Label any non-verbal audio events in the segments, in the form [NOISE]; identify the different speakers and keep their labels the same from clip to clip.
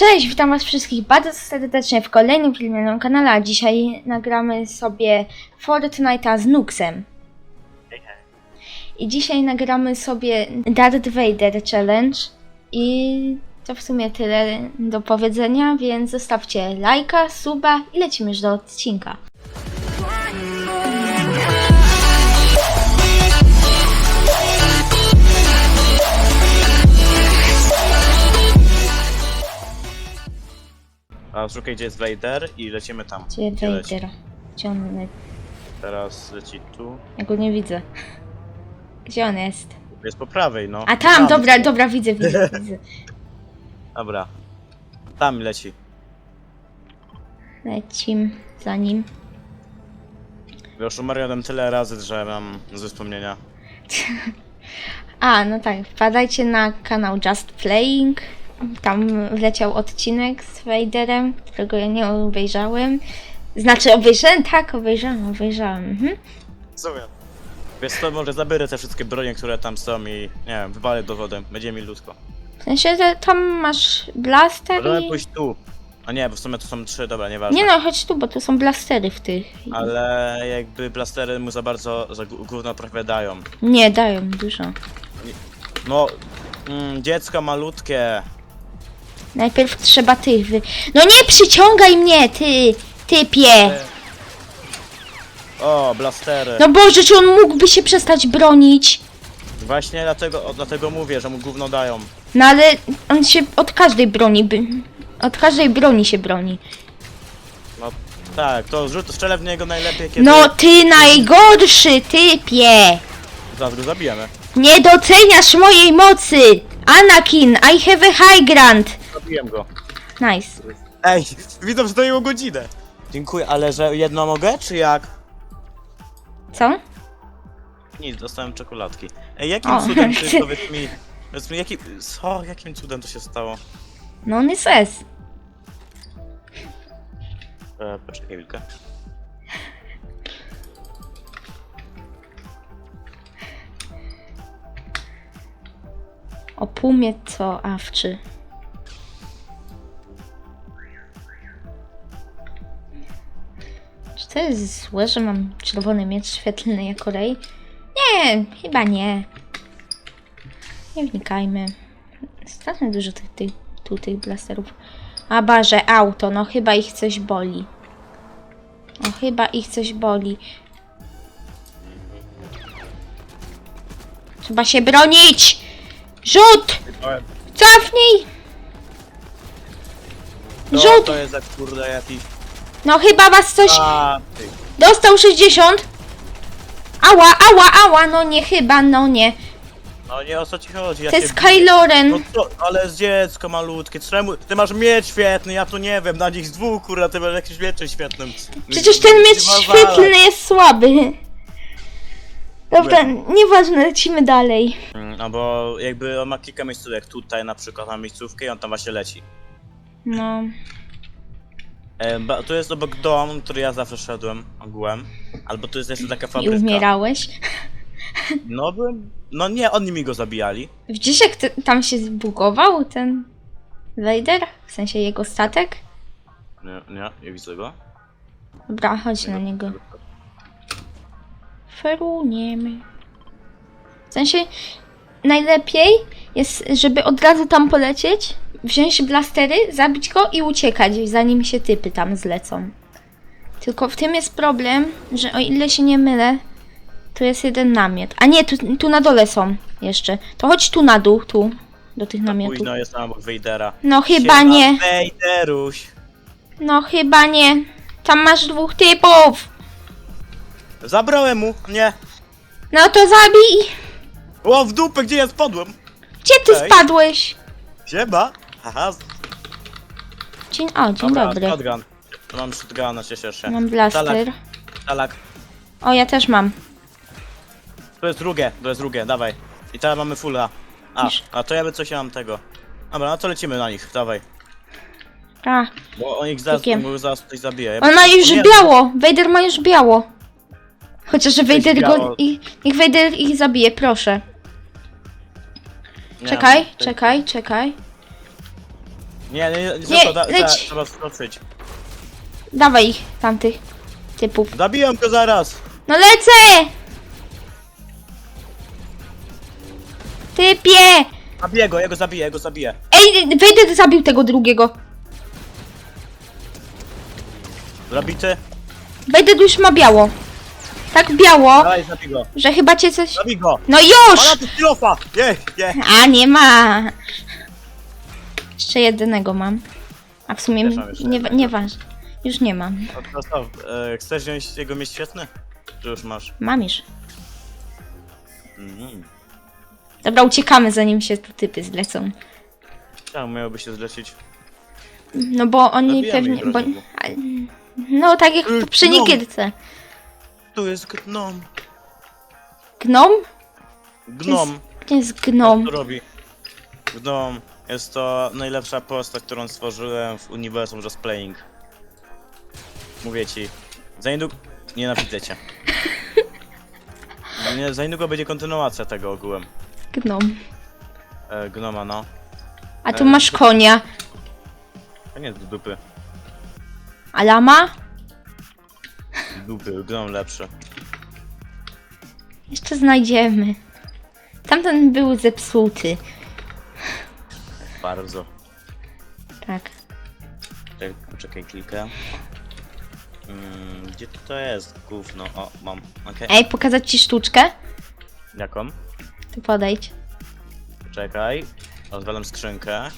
Speaker 1: Cześć, witam was wszystkich bardzo serdecznie w kolejnym filmie na kanale, a dzisiaj nagramy sobie Fortnite'a z Nuxem. I dzisiaj nagramy sobie Darth Vader Challenge i to w sumie tyle do powiedzenia, więc zostawcie lajka, suba i lecimy już do odcinka.
Speaker 2: A szukaj gdzie jest Vader i lecimy tam.
Speaker 1: Gdzie
Speaker 2: leci?
Speaker 1: Vader? Gdzie on?
Speaker 2: Teraz leci tu.
Speaker 1: Ja go nie widzę. Gdzie on jest?
Speaker 2: Jest po prawej, no.
Speaker 1: A tam, dobra, dobra, widzę, widzę, [LAUGHS] widzę.
Speaker 2: Dobra. Tam leci.
Speaker 1: Lecim za nim.
Speaker 2: Już umarłem tyle razy, że mam złe wspomnienia. [LAUGHS]
Speaker 1: A, no tak, wpadajcie na kanał Just Playing. Tam wleciał odcinek z Vaderem, którego ja nie obejrzałem. Znaczy, obejrzałem? Tak, obejrzałem, obejrzałem. Mhm.
Speaker 2: Rozumiem. Wiesz co, może zabiorę te wszystkie bronie, które tam są i nie wiem, wywalę do wody. Będzie mi ludzko.
Speaker 1: W sensie, że tam masz blaster
Speaker 2: Możemy
Speaker 1: i...
Speaker 2: pójść tu. A nie, bo w sumie to są trzy, dobra, nieważne.
Speaker 1: Nie no, chodź tu, bo to są blastery w tych.
Speaker 2: Ale jakby blastery mu za bardzo za gó- gówno odpowiadają.
Speaker 1: Nie, dają dużo.
Speaker 2: No, mm, dziecko malutkie.
Speaker 1: Najpierw trzeba tych wy... No nie przyciągaj mnie, ty! Typie!
Speaker 2: O, blastery.
Speaker 1: No Boże, czy on mógłby się przestać bronić?
Speaker 2: Właśnie dlatego, o, dlatego mówię, że mu gówno dają.
Speaker 1: No ale on się od każdej broni by... Od każdej broni się broni.
Speaker 2: No tak, to rzut, strzelę w niego najlepiej, kiedy
Speaker 1: No ty najgorszy typie!
Speaker 2: zaraz go zabijemy.
Speaker 1: Nie doceniasz mojej mocy! Anakin, I have a high ground!
Speaker 2: Zabiłem go.
Speaker 1: Nice.
Speaker 2: Ej, widzę, że to jego godzinę. Dziękuję, ale że jedno mogę, czy jak?
Speaker 1: Co?
Speaker 2: Nic, dostałem czekoladki. Ej, jakim
Speaker 1: O.
Speaker 2: cudem ty, [LAUGHS] powiedz mi, powiedz mi, jaki, co, jakim cudem to się stało?
Speaker 1: No on jest S.
Speaker 2: E, poczekaj chwilkę.
Speaker 1: O co awczy. To jest złe, że mam czerwony miecz świetlny jako Rey? Nie, chyba nie. Nie wnikajmy. Strasznie dużo tych, tych, tu tych blasterów. A barze, auto, no chyba ich coś boli. No chyba ich coś boli. Trzeba się bronić! Rzut! Cofnij!
Speaker 2: No,
Speaker 1: Rzut!
Speaker 2: to jest jak kurde jakiś...
Speaker 1: No chyba was coś...
Speaker 2: A, ty.
Speaker 1: Dostał 60! Ała, ała, ała, no nie chyba, no nie.
Speaker 2: No nie, o co ci chodzi?
Speaker 1: To jest. Kyloren.
Speaker 2: No co, ale jest dziecko malutkie, czemu, ty masz miecz świetny, ja tu nie wiem, na nich z dwóch, kurwa, ty masz jakiś mieczem świetnym.
Speaker 1: Przecież ten miecz świetlny jest słaby. Dobra, nieważne, lecimy dalej.
Speaker 2: Mm, No bo jakby on ma kilka miejscówek, tutaj na przykład ma miejscówkę i on tam właśnie leci.
Speaker 1: No,
Speaker 2: E, ba, tu jest obok dom, który ja zawsze szedłem ogółem. Albo tu jest jeszcze taka
Speaker 1: i
Speaker 2: fabryka.
Speaker 1: umierałeś.
Speaker 2: No byłem, no nie, oni mi go zabijali.
Speaker 1: Widzisz jak te, tam się zbugował ten Vader? W sensie jego statek?
Speaker 2: Nie, nie, nie widzę go.
Speaker 1: Dobra, chodź na niego. Feruniemy. W sensie najlepiej jest, żeby od razu tam polecieć, wziąć blastery, zabić go i uciekać, zanim się typy tam zlecą. Tylko w tym jest problem, że o ile się nie mylę, tu jest jeden namiot. A nie, tu, tu na dole są jeszcze. To chodź tu na dół, tu, do tych namiotów.
Speaker 2: Późno jest tam obok Vadera.
Speaker 1: No chyba
Speaker 2: Siema,
Speaker 1: nie.
Speaker 2: Vaderuś.
Speaker 1: No chyba nie. Tam masz dwóch typów.
Speaker 2: Zabrałem mu, nie.
Speaker 1: No to zabij.
Speaker 2: O, w dupę, gdzie ja spadłem?
Speaker 1: Gdzie ty
Speaker 2: Ej.
Speaker 1: spadłeś?
Speaker 2: Siema. Haha,
Speaker 1: Dzień, o, dzień
Speaker 2: dobra,
Speaker 1: dobry.
Speaker 2: shotgun. Mam shotguna, cieszę się.
Speaker 1: Mam blaster.
Speaker 2: Talak.
Speaker 1: O, ja też mam.
Speaker 2: To jest drugie, to jest drugie, dawaj. I teraz mamy fulla. A,
Speaker 1: Już.
Speaker 2: a to ja by coś mam tego. Dobra, no to lecimy na nich, dawaj.
Speaker 1: A,
Speaker 2: Bo on ich zaraz,
Speaker 1: Jakie?
Speaker 2: bo zaraz coś zabije.
Speaker 1: on ma już
Speaker 2: Nie,
Speaker 1: biało. Vader ma już biało. Chociaż Vader
Speaker 2: biało.
Speaker 1: go... Ich, niech Vader ich zabije, proszę.
Speaker 2: nie,
Speaker 1: Czekaj,
Speaker 2: to-
Speaker 1: czekaj, czekaj.
Speaker 2: Nie, nie, nie,
Speaker 1: nie
Speaker 2: da, da,
Speaker 1: leć.
Speaker 2: trzeba skoczyć.
Speaker 1: Dawaj ich, tamtych typów.
Speaker 2: Zabijam go zaraz!
Speaker 1: No lecę! Typie!
Speaker 2: Zabiję go, ja go zabiję, ja go zabiję.
Speaker 1: Ej, wejdę zabił tego drugiego.
Speaker 2: Zabity?
Speaker 1: Wejdę już ma biało. Tak biało,
Speaker 2: Daj, zabij go.
Speaker 1: że chyba cię coś...
Speaker 2: Zabij go!
Speaker 1: No już!
Speaker 2: Pana tu kilofa! Nie, nie.
Speaker 1: A, nie ma. Jeszcze jednego mam. A w sumie
Speaker 2: Też mam jeszcze
Speaker 1: nie,
Speaker 2: jednego.
Speaker 1: nieważne. Już nie mam.
Speaker 2: To, to, e, chcesz wziąć jego mieć świetny? Czy już masz?
Speaker 1: Mam już.
Speaker 2: Mhm.
Speaker 1: Dobra, uciekamy zanim się tu typy zlecą.
Speaker 2: Czemu miałoby się zlecić?
Speaker 1: No bo oni
Speaker 2: Zabijamy
Speaker 1: pewnie...
Speaker 2: ich
Speaker 1: Bo, a, no tak jak
Speaker 2: Y,
Speaker 1: przy
Speaker 2: no. Tu jest gnom.
Speaker 1: Gnom?
Speaker 2: Gnom.
Speaker 1: To jest gnom.
Speaker 2: Co to robi? Gnom. Jest to najlepsza postać, którą stworzyłem w uniwersum Just Playing. Mówię ci. Za niedługo... Nienawidzę cię. Nie, za niedługo będzie kontynuacja tego ogółem.
Speaker 1: Gnom.
Speaker 2: E, gnoma, no.
Speaker 1: A tu
Speaker 2: E,
Speaker 1: masz konia.
Speaker 2: To nie do dupy.
Speaker 1: A lama?
Speaker 2: Dupy, gnom lepszy.
Speaker 1: Jeszcze znajdziemy. Tamten był zepsuty.
Speaker 2: Bardzo.
Speaker 1: Tak.
Speaker 2: Czekaj, poczekaj kilka. Mm, gdzie to jest? Gówno. O, mam. Okej.
Speaker 1: Ej, pokazać ci sztuczkę?
Speaker 2: Jaką?
Speaker 1: Tu podejdź.
Speaker 2: Czekaj. Odwalam skrzynkę.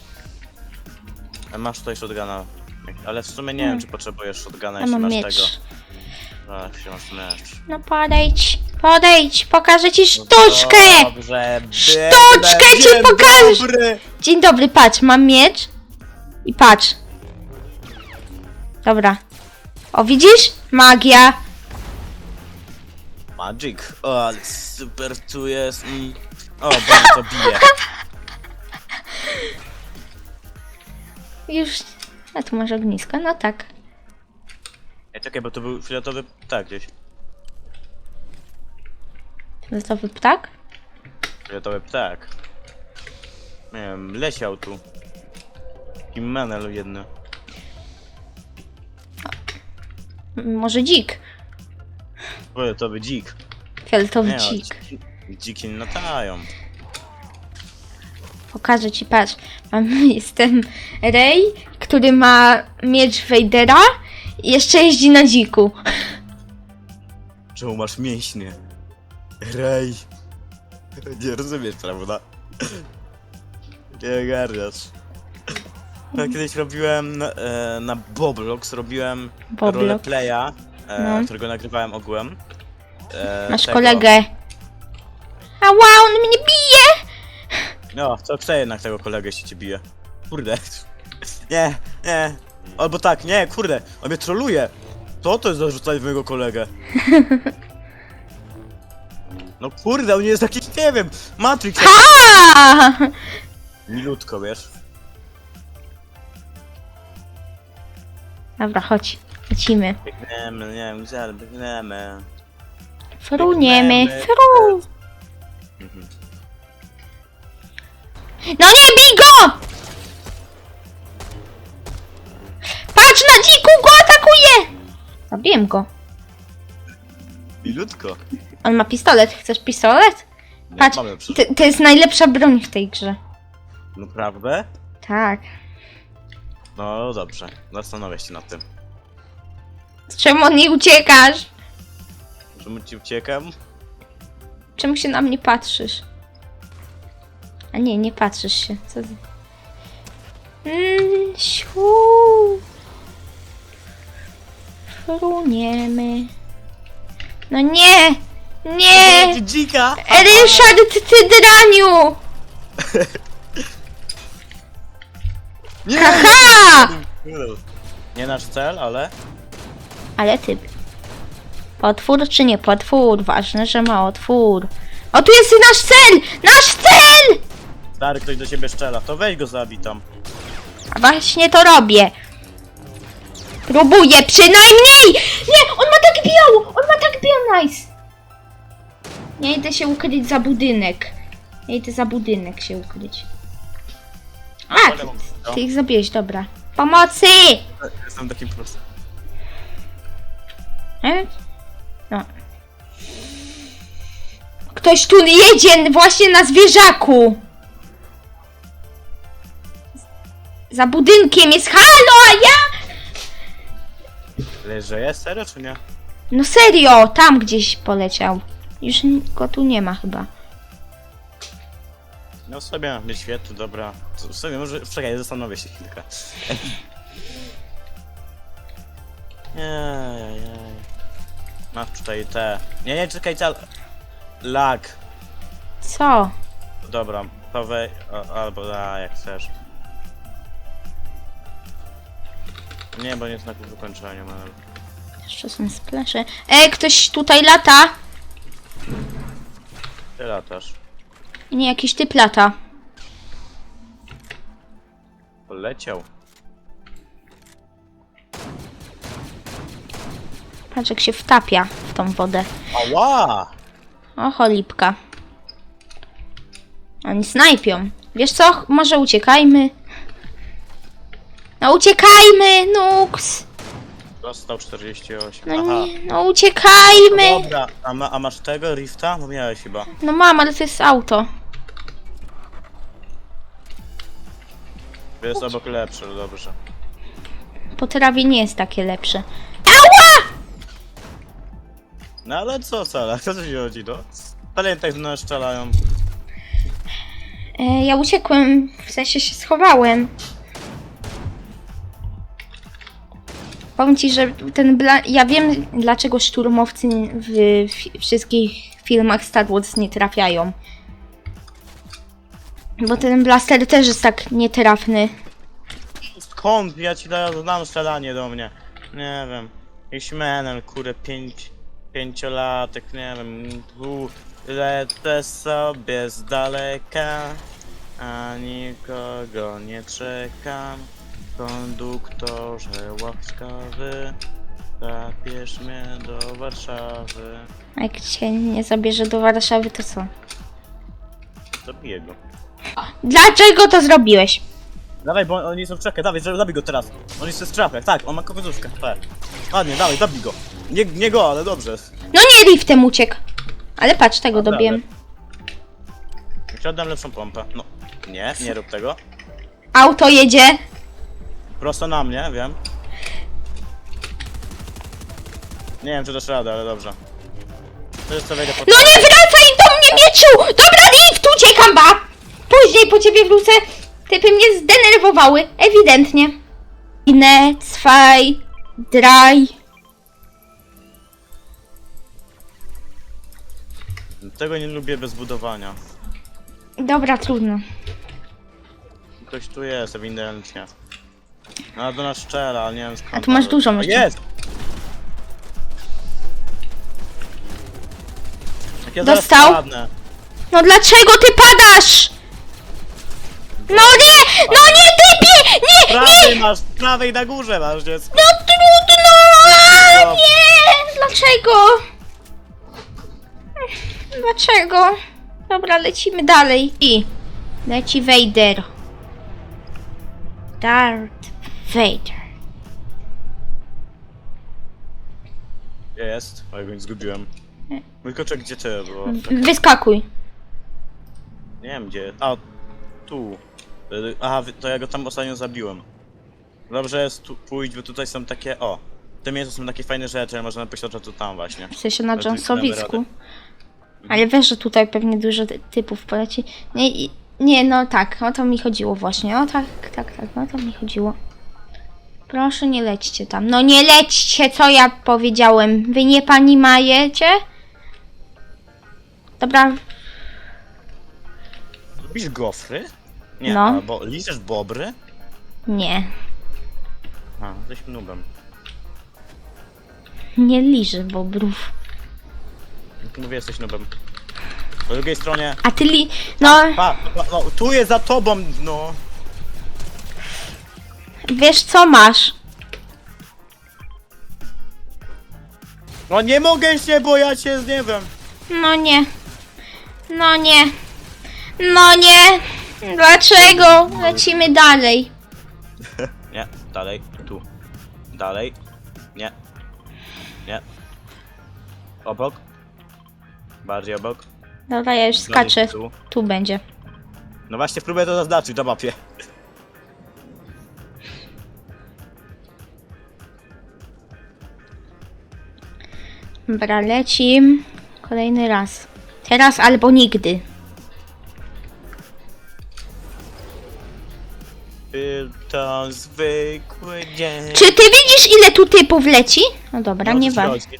Speaker 2: E, Masz tutaj shotguna. Ale w sumie nie wiem, czy potrzebujesz shotguna, jeśli
Speaker 1: mam
Speaker 2: masz
Speaker 1: miecz.
Speaker 2: tego. Tak, jeśli masz miecz.
Speaker 1: No podejdź. Podejdź, pokażę ci
Speaker 2: No
Speaker 1: sztuczkę!
Speaker 2: Dobrze,
Speaker 1: Sztuczkę ci
Speaker 2: dzień
Speaker 1: pokażę!
Speaker 2: Dobry.
Speaker 1: Dzień dobry, patrz, mam miecz. I patrz. Dobra. O, widzisz? Magia.
Speaker 2: Magic. O, ale super tu jest. Mm. O, bardzo bije. [LAUGHS]
Speaker 1: Już. A tu masz ognisko, no tak.
Speaker 2: Ej, czekaj, bo to był fioletowy ptak gdzieś.
Speaker 1: Fioletowy ptak?
Speaker 2: Fioletowy ptak. Nie wiem, leciał tu. I menel jedny.
Speaker 1: M- Może dzik.
Speaker 2: Fioletowy dzik.
Speaker 1: Fioletowy
Speaker 2: Nie,
Speaker 1: dzik.
Speaker 2: dziki, dziki nie latają.
Speaker 1: Pokażę ci, patrz. Mam, [LAUGHS] jestem Rey, który ma miecz Vadera i jeszcze jeździ na dziku.
Speaker 2: Czemu masz mięśnie? Rej. Nie rozumiesz, prawda? Nie ogarniasz. Ja kiedyś robiłem na, e, na Boblox, robiłem
Speaker 1: Boblox.
Speaker 2: roleplaya, e,
Speaker 1: No.
Speaker 2: którego nagrywałem ogółem. E,
Speaker 1: Masz
Speaker 2: tego.
Speaker 1: kolegę. Ała, on mnie bije!
Speaker 2: No, co chcę jednak tego kolegę, jeśli cię bije. Kurde. Nie, nie. Albo tak, nie, kurde, on mnie troluje. Co to jest za rzucanie w mojego kolegę? [LAUGHS] No kurde, on jest jakiś, nie wiem, Matrix.
Speaker 1: A!
Speaker 2: Milutko, wiesz?
Speaker 1: Dobra, chodź. Lecimy.
Speaker 2: Biegniemy, nie wiem, gdzie, ale biegniemy.
Speaker 1: Fruniemy.
Speaker 2: Biegniemy.
Speaker 1: Fru!
Speaker 2: Mhm.
Speaker 1: No nie bij go! Patrz na dziku, go atakuje! Zabiłem go.
Speaker 2: Milutko.
Speaker 1: On ma pistolet. Chcesz pistolet?
Speaker 2: Nie,
Speaker 1: Patrz,
Speaker 2: mamy przy...
Speaker 1: to, to jest najlepsza broń w tej grze.
Speaker 2: Naprawdę?
Speaker 1: Tak.
Speaker 2: No dobrze, zastanowię się nad tym.
Speaker 1: Czemu od niej uciekasz?
Speaker 2: Czemu ci uciekam?
Speaker 1: Czemu się na mnie patrzysz? A nie, nie patrzysz się. Co ty? Mm, siu. Fruniemy. No nie! Nie!
Speaker 2: Ty dzika!
Speaker 1: Ryszard, ty, ty draniu!
Speaker 2: Nie!
Speaker 1: Haha!
Speaker 2: Nie nasz cel, ale...
Speaker 1: Ale typ. Potwór czy nie potwór? Ważne, że ma otwór. O, tu jest nasz cel! Nasz cel!
Speaker 2: Stary, ktoś do ciebie szczela, to weź go zabij tam.
Speaker 1: A właśnie to robię. Próbuję przynajmniej! Nie, on ma tak biało! On ma tak biało, nice! Ja idę się ukryć za budynek. Ja idę za budynek się ukryć. A, ty, ty ich zabiłeś, dobra. Pomocy!
Speaker 2: Jestem takim po prostu.
Speaker 1: E? No. Ktoś tu jedzie właśnie na zwierzaku. Za budynkiem jest halo, a ja...
Speaker 2: Leży jest? Serio czy nie?
Speaker 1: No serio, tam gdzieś poleciał. Już go tu nie ma chyba.
Speaker 2: No sobie, być świetny, dobra. To sobie może, czekaj, zastanowię się chwilkę. [LAUGHS] Ejej. Masz tutaj te... Nie, nie, czekaj, te... Lag.
Speaker 1: Co?
Speaker 2: Dobra, prawej, a- albo a, jak chcesz. Nie, bo nie znaku wykończenia mam.
Speaker 1: Jeszcze są splesze. Ej, ktoś tutaj lata?
Speaker 2: Ty latasz.
Speaker 1: Nie, jakiś typ lata.
Speaker 2: Poleciał.
Speaker 1: Patrz jak się wtapia w tą wodę.
Speaker 2: Ała!
Speaker 1: O, cholipka. Oni snajpią. Wiesz co? Może uciekajmy. No uciekajmy, Nux!
Speaker 2: Dostał 48.
Speaker 1: No
Speaker 2: Aha.
Speaker 1: nie, no uciekajmy!
Speaker 2: Dobra, a, ma, a masz tego rifta? No miałeś chyba.
Speaker 1: No mam, ale to jest auto.
Speaker 2: Jest obok lepszy, no dobrze.
Speaker 1: Po trawie nie jest takie lepsze.
Speaker 2: No ale co wcale, [LAUGHS] co tu się chodzi, no? Pamiętaj, że nas strzelają.
Speaker 1: E, ja uciekłem, w sensie się schowałem. Powiem ci, że ten bla... Ja wiem, dlaczego szturmowcy w wszystkich filmach Star Wars nie trafiają. Bo ten blaster też jest tak nietrafny.
Speaker 2: Skąd? Ja ci teraz dam strzelanie do mnie. Nie wiem. Jakiś menel, kurde, pięć... Pięciolatek, nie wiem. Tu lecę sobie z daleka. A nikogo nie czekam. Konduktorze łaskawy. Zabierz mnie do Warszawy.
Speaker 1: A jak cię nie zabierze do Warszawy, to co?
Speaker 2: Zabiję go.
Speaker 1: Dlaczego to zrobiłeś?
Speaker 2: Dawaj, bo oni są w czekaj, dawaj, zabij go teraz. On jest w trapach, tak, on ma kokozówkę, tak. Ładnie, dawaj, zabij go. Nie, nie go, ale dobrze.
Speaker 1: No nie, riftem uciekł. Ale patrz, tego
Speaker 2: Dobra,
Speaker 1: dobiłem.
Speaker 2: Ci oddam lepszą pompę. No, nie, nie rób tego.
Speaker 1: Auto jedzie.
Speaker 2: Prosto na mnie, wiem. Nie wiem, czy dasz radę, ale dobrze. To jest co wejdę po...
Speaker 1: No nie wracaj do mnie, mieczu! Dobra, rift, uciekam, ba! Później po ciebie wrócę. Typy mnie zdenerwowały, ewidentnie. Inne, zwei, drei.
Speaker 2: Tego nie lubię bez budowania.
Speaker 1: Dobra, trudno.
Speaker 2: Ktoś tu jest, ewidentnie. No, do nas szczela, ale nie wiem skąd.
Speaker 1: A tu masz
Speaker 2: ale-
Speaker 1: dużo
Speaker 2: O,
Speaker 1: jeszcze.
Speaker 2: Jest! Jak ja zaraz
Speaker 1: Dostał?
Speaker 2: padnę.
Speaker 1: No dlaczego ty padasz? No nie! No nie, typie! Nie!
Speaker 2: Prawej masz, prawej na górze masz dziecko.
Speaker 1: No trudno! A. Nie! Dlaczego? Dlaczego? Dobra, lecimy dalej. I leci Vader. Darth Vader.
Speaker 2: Jest? Ja go nie zgubiłem. Wykoczę gdzie ty, bo...
Speaker 1: Wyskakuj.
Speaker 2: Nie wiem gdzie. A, tu. Y, Aha, wy- to ja go tam ostatnio zabiłem. Dobrze jest tu pójść, bo tutaj są takie, o. W tym miejscu są takie fajne rzeczy, ale można od tu tam właśnie.
Speaker 1: W sensie na
Speaker 2: Ale.
Speaker 1: Ale wiesz, że tutaj pewnie dużo ty- typów poleci. Nie, i- nie, no tak, o to mi chodziło właśnie. O tak, tak, tak, o to mi chodziło. Proszę nie lećcie tam. No nie lećcie, co ja powiedziałem. Wy nie pani majecie? Dobra,
Speaker 2: Lubisz gofry? Nie,
Speaker 1: No.
Speaker 2: albo liżesz bobry?
Speaker 1: nie.
Speaker 2: A, jesteś nubem.
Speaker 1: Nie liżę bobrów.
Speaker 2: Jak Mówię, jesteś nubem. Po drugiej stronie...
Speaker 1: A ty li... No,
Speaker 2: Pa, pa, no, tu jest za tobą, no.
Speaker 1: Wiesz co masz?
Speaker 2: No nie mogę się, bo ja cię nie wiem.
Speaker 1: No nie. No nie. No nie. Dlaczego? Lecimy dalej. [LAUGHS]
Speaker 2: Nie, dalej, tu. Dalej. Nie. Nie. Obok. Bardziej obok.
Speaker 1: Dobra, ja już skaczę.
Speaker 2: Tu.
Speaker 1: Tu będzie.
Speaker 2: No właśnie próbuję to zaznaczyć na mapie.
Speaker 1: Dobra, leci. Kolejny raz. Teraz albo nigdy.
Speaker 2: Był to zwykły dzień.
Speaker 1: Czy ty widzisz ile tu typów leci? No dobra, nie
Speaker 2: wa.
Speaker 1: ważne.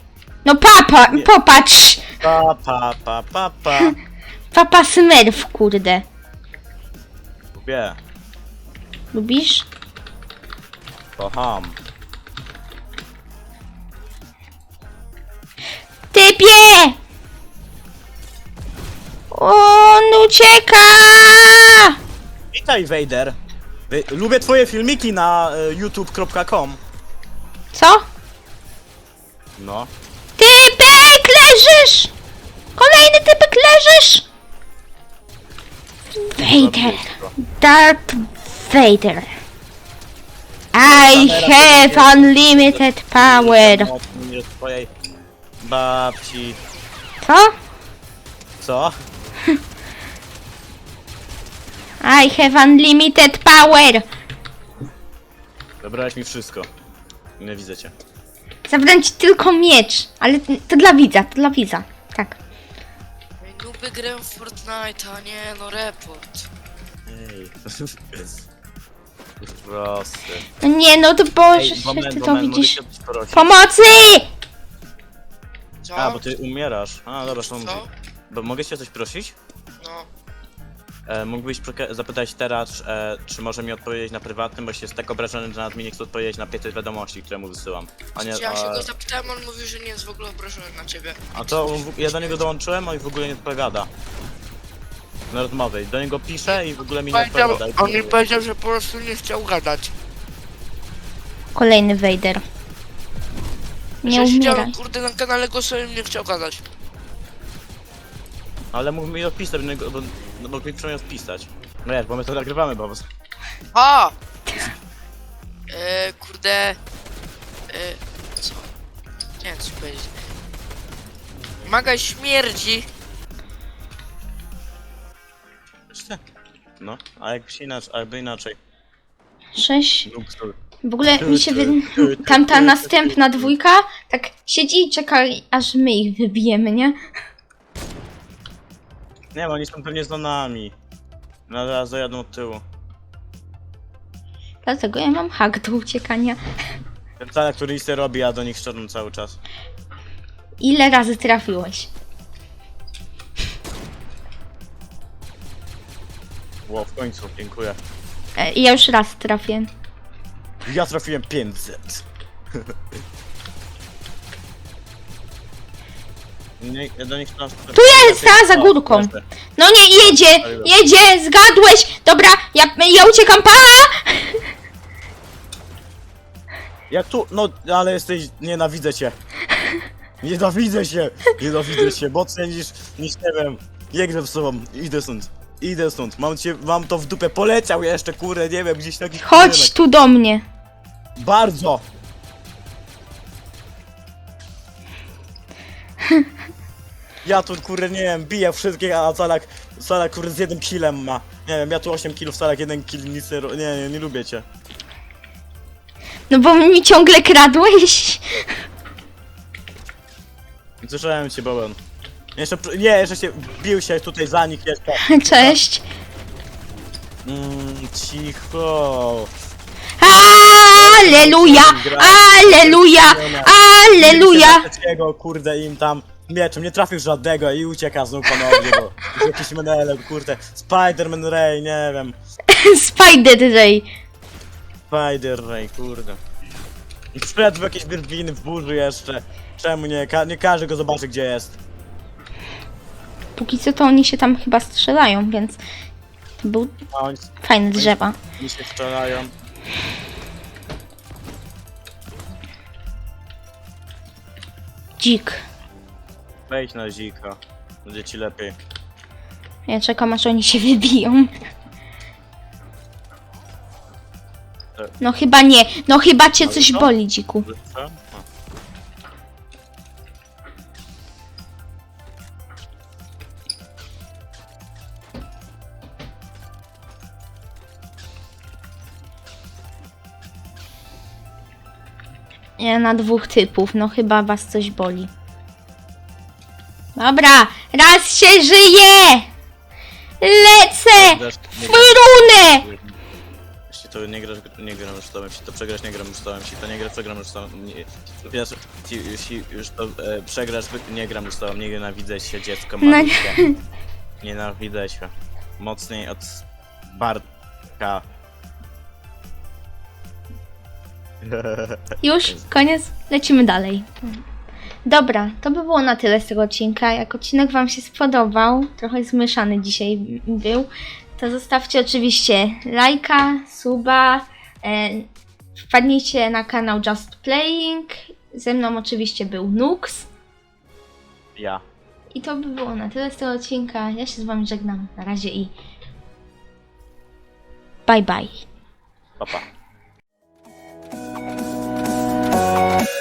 Speaker 1: No papa,
Speaker 2: Nie.
Speaker 1: popatrz!
Speaker 2: Pa, pa, pa, pa, pa. [LAUGHS]
Speaker 1: Papa Smurf, kurde.
Speaker 2: Lubię.
Speaker 1: Lubisz?
Speaker 2: Kocham.
Speaker 1: On ucieka!
Speaker 2: Witaj, Vader. Wy- Lubię twoje filmiki na e, youtube.com.
Speaker 1: Co?
Speaker 2: No.
Speaker 1: Typek, leżysz! Kolejny typek leżysz! Vader. Darth Vader. I have unlimited power.
Speaker 2: Od twojej babci.
Speaker 1: Co?
Speaker 2: Co?
Speaker 1: I have unlimited power.
Speaker 2: Zabrałeś mi wszystko. Nie widzę cię.
Speaker 1: Zabrałem ci tylko miecz, ale to dla widza, to dla widza. Tak.
Speaker 3: Lubię grę w Fortnite'a, nie no report.
Speaker 2: Ej. [LAUGHS] Prosty.
Speaker 1: No nie, no to Boże,
Speaker 2: Ej, moment,
Speaker 1: ty to
Speaker 2: moment, mogę
Speaker 1: widzisz.
Speaker 2: cię?
Speaker 1: Pomocy!
Speaker 3: Co?
Speaker 2: A, bo ty umierasz. A, dobra, to
Speaker 3: Co?
Speaker 2: Bo mogę cię coś prosić?
Speaker 3: No.
Speaker 2: E, mógłbyś zapytać teraz, e, czy może mi odpowiedzieć na prywatnym, bo się jest tak obrażony, że nawet mi nie chce odpowiedzieć na 500 wiadomości, które mu wysyłam. A nie,
Speaker 3: ja się
Speaker 2: a,
Speaker 3: go zapytałem, on mówił, że nie jest w ogóle obrażony na ciebie.
Speaker 2: a to w- ja do niego dołączyłem, a on w ogóle nie odpowiada. Na rozmowy. Do niego piszę i w ogóle mi nie
Speaker 3: Powiedział,
Speaker 2: odpowiada.
Speaker 3: on mi powiedział, że po prostu nie chciał gadać.
Speaker 1: Kolejny Vader. Nie
Speaker 3: że
Speaker 1: umieraj.
Speaker 3: siedziałem kurde na kanale głosowym nie chciał gadać.
Speaker 2: Ale mógł mi odpisać, bo, no, bo przynajmniej odpisać. No jak, bo my to nagrywamy, bo...
Speaker 3: A! E, kurde... E, co? Nie wiem co powiedzieć. Magaj śmierdzi.
Speaker 2: No, a jakby się inaczej, albo inaczej.
Speaker 1: Sześć.
Speaker 2: Luxor.
Speaker 1: W ogóle mi się wy... Tamta następna dwójka tak siedzi i czeka, aż my ich wybijemy, nie?
Speaker 2: Nie, bo oni są pewnie za nami. No zaraz dojadą od tyłu.
Speaker 1: Dlatego ja mam hak do uciekania.
Speaker 2: Ten cel, który listy robi, a do nich szczerą cały czas.
Speaker 1: Ile razy trafiłeś?
Speaker 2: Ło, w końcu, dziękuję.
Speaker 1: E, ja już raz trafię.
Speaker 2: Ja trafiłem 500. [LAUGHS] Nie, ja do nich tam...
Speaker 1: Tu jest, ta, za górką. No nie, jedzie! Jedzie! Zgadłeś! Dobra, ja, ja uciekam, pa!
Speaker 2: Jak tu, no, ale jesteś, nienawidzę cię. Nienawidzę się, nienawidzę cię, mocniej niż, niż nie wiem. Biegnę z sobą, idę stąd, idę stąd. Mam cię, mam to w dupę, poleciał jeszcze, kurde, nie wiem, gdzieś taki
Speaker 1: Chodź tu do mnie.
Speaker 2: Bardzo! Ja tu kurde nie wiem, biję wszystkich, a Salak, Salak kurde z jednym killem ma. Nie wiem, ja tu 8 killów, Salak jeden kill, nic nie, ro- nie, nie, nie lubię cię.
Speaker 1: No bo mi ciągle kradłeś.
Speaker 2: Słyszałem cię, Bowen. Jeszcze, pr- nie, jeszcze się, bił się tutaj za nich jeszcze. [LAUGHS]
Speaker 1: Cześć.
Speaker 2: Mm, cicho.
Speaker 1: Aleluja! Aleluja! Aleluja!
Speaker 2: Trzeciego, kurde, im tam mieczem, nie trafił żadnego i ucieka znów ponownie, bo [LAUGHS] jest jakiś menelem, kurde. Spider-Man Ray, nie wiem. [LAUGHS]
Speaker 1: Spider Ray.
Speaker 2: Spider Ray, kurde. I w jakieś drwiny w burzy jeszcze. Czemu nie? Ka nie każdy go zobaczy gdzie jest.
Speaker 1: Póki co to oni się tam chyba strzelają, więc to był
Speaker 2: A oni,
Speaker 1: fajny drzewa.
Speaker 2: oni się strzelają.
Speaker 1: dzik.
Speaker 2: Wejdź na dzika. Będzie ci lepiej.
Speaker 1: Ja czekam aż oni się wybiją.
Speaker 2: E.
Speaker 1: No chyba nie. No chyba cię coś boli, dziku. Na dwóch typów. No chyba was coś boli. Dobra, raz się żyje! Lecę!
Speaker 2: Grasz- nie! Jeśli to nie grasz, nie gram już tobą, jeśli to przegrasz, nie gram już tobą, jeśli to nie grasz, przegram już tobą, nie, ci- jeśli już to e, przegrasz, nie gram już tobą, nie nienawidzę się dziecko
Speaker 1: No
Speaker 2: malutkie. Nienawidzę się. Mocniej od Bartka. [LAUGHS]
Speaker 1: Już? Koniec? Lecimy dalej. Dobra, to by było na tyle z tego odcinka. Jak odcinek Wam się spodobał, trochę zmieszany dzisiaj był, to zostawcie oczywiście lajka, suba, e, wpadnijcie na kanał Just Playing. Ze mną oczywiście był Nux.
Speaker 2: Ja.
Speaker 1: I to by było na tyle z tego odcinka. Ja się z Wami żegnam. Na razie i bye bye.
Speaker 2: Papa. Thank you.